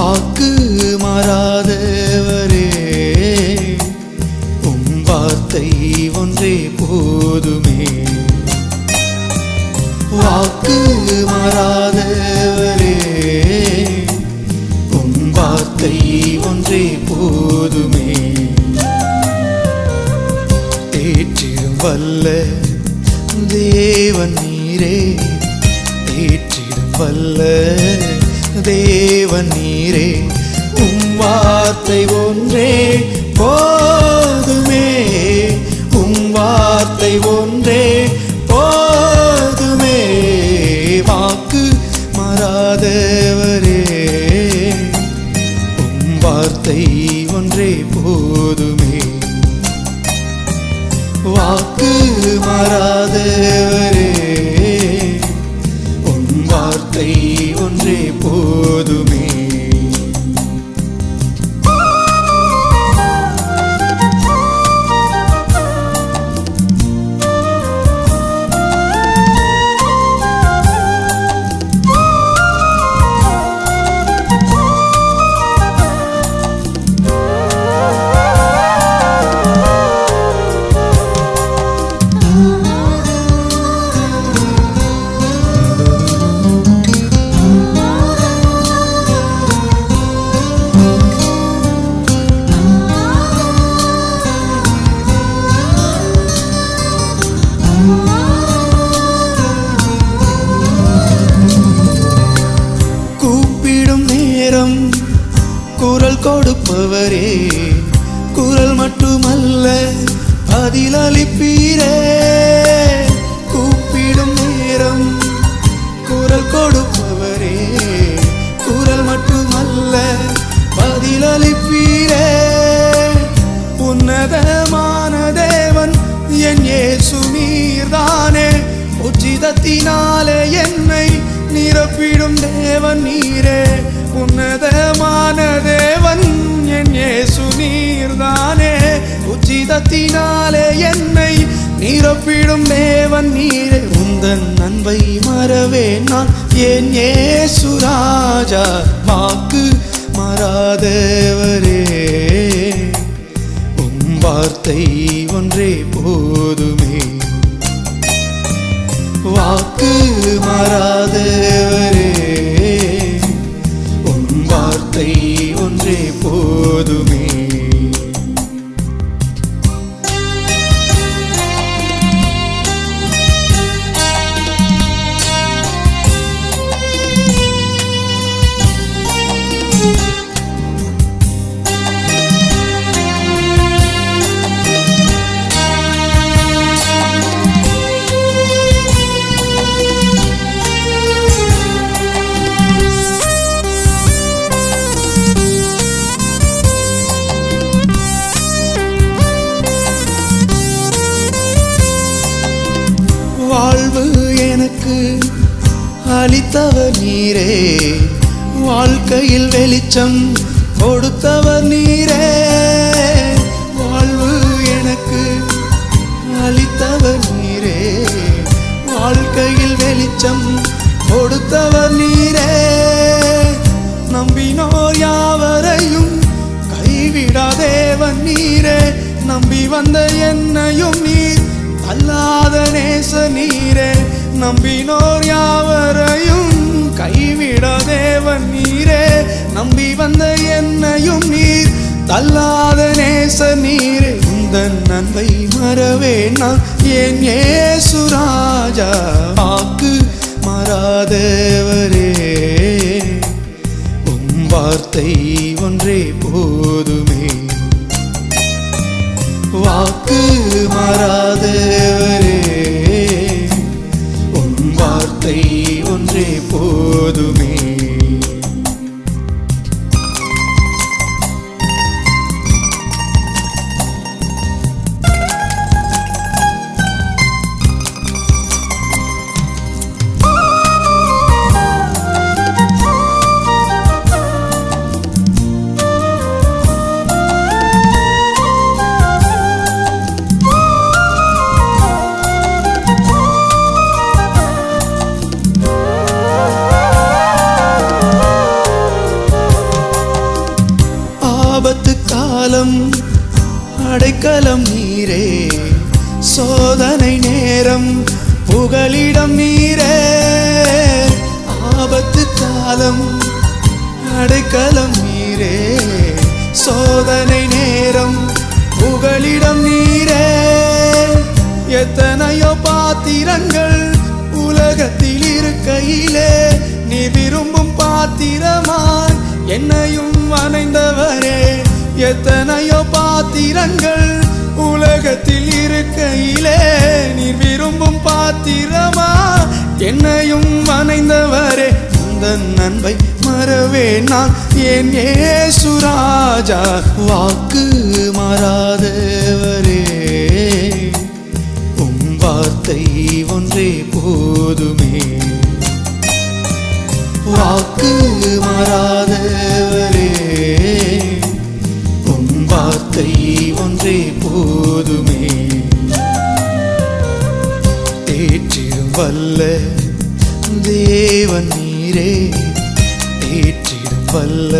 வாக்கு மாறாதவரே உம் வார்த்தை ஒன்றே போதுமே. வாக்கு மாறாதவரே உம் வார்த்தை ஒன்றே போதுமே. ஏற்றிடும் வல்ல தேவன் நீரே ஏற்றிடும் வல்ல தேவன் நீரே உம் வார்த்தை ஒன்றே போதும். குரல் கொடுப்பவரே குரல் மட்டுமல்ல பதிலளிப்பீரே கூப்பிடும் நேரம் குரல் கொடுப்ப நிரப்பிடும் தேவன் நீரே. உந்தன் அன்பை மறவே நான். ஏன் இயேசு ராஜா வாக்கு மாறாதவரே? உம் வார்த்தை ஒன்றே போதுமே. வாக்கு மாறாதவரே. உன் வார்த்தை ஒன்றே போதுமே. அளித்தவர் நீரே. வாழ்க்கையில் வெளிச்சம் கொடுத்தவர் நீரே. வாழ்வு எனக்கு அளித்தவர் நீரே. வாழ்க்கையில் வெளிச்சம் கொடுத்தவர் நீரே. நம்பினோர் யாவரையும் கைவிடாதேவன் நீரே. நம்பி வந்த என்னையும் நீர் அல்லாத நேச நீரே. நம்பினோர் யாவரையும் தள்ளாத நேச நீரே உந்தன் நன்மை மறவே நான். என் ஏசு ராஜா வாக்கு மாறாதவரே? உம் வார்த்தை ஒன்றே போதுமே. வாக்கு மறாதேவரே. உன் வார்த்தை ஒன்றே போதுமே. நேரம் புகலிடம் நீரே. ஆபத்து காலம் அடைக்கலம் நீரே. சோதனை நேரம் புகலிடம் நீரே. எத்தனையோ பாத்திரங்கள் உலகத்தில் இருக்கையிலே. நீ விரும்பும் பாத்திரமாய் என்னையும் அணைந்தவரே. எத்தனையோ பாத்திரங்கள் உலகத்தில் இருக்கையிலே. இந்த நன்மை மறவே நான். என் ஏசுராஜா வாக்கு மாறாதவரே? உம் வார்த்தை ஒன்றே போதுமே. வாக்கு மாறாதவரே. உம் வார்த்தை ஒன்றே போதுமே. தேற்றிடும் வல்ல தேவன் நீரே தேற்றிடும் வல்ல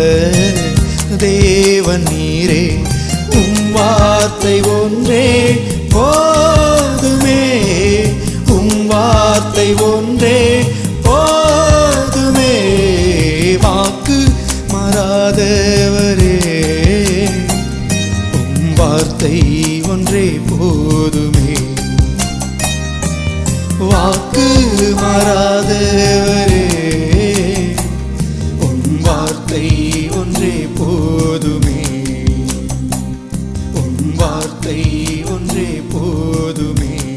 தேவன் நீரே உம் வார்த்தை ஒன்றே போதுமே. உம் வார்த்தை ஒன்றே போதுமே. வாக்கு மாறாதவரே உம் வார்த்தை ஒன்றே போதுமே. வாக்கு மாறாதவரே. வார்த்தை ஒன்றே போதுமே. உன் வார்த்தை ஒன்றே போதுமே.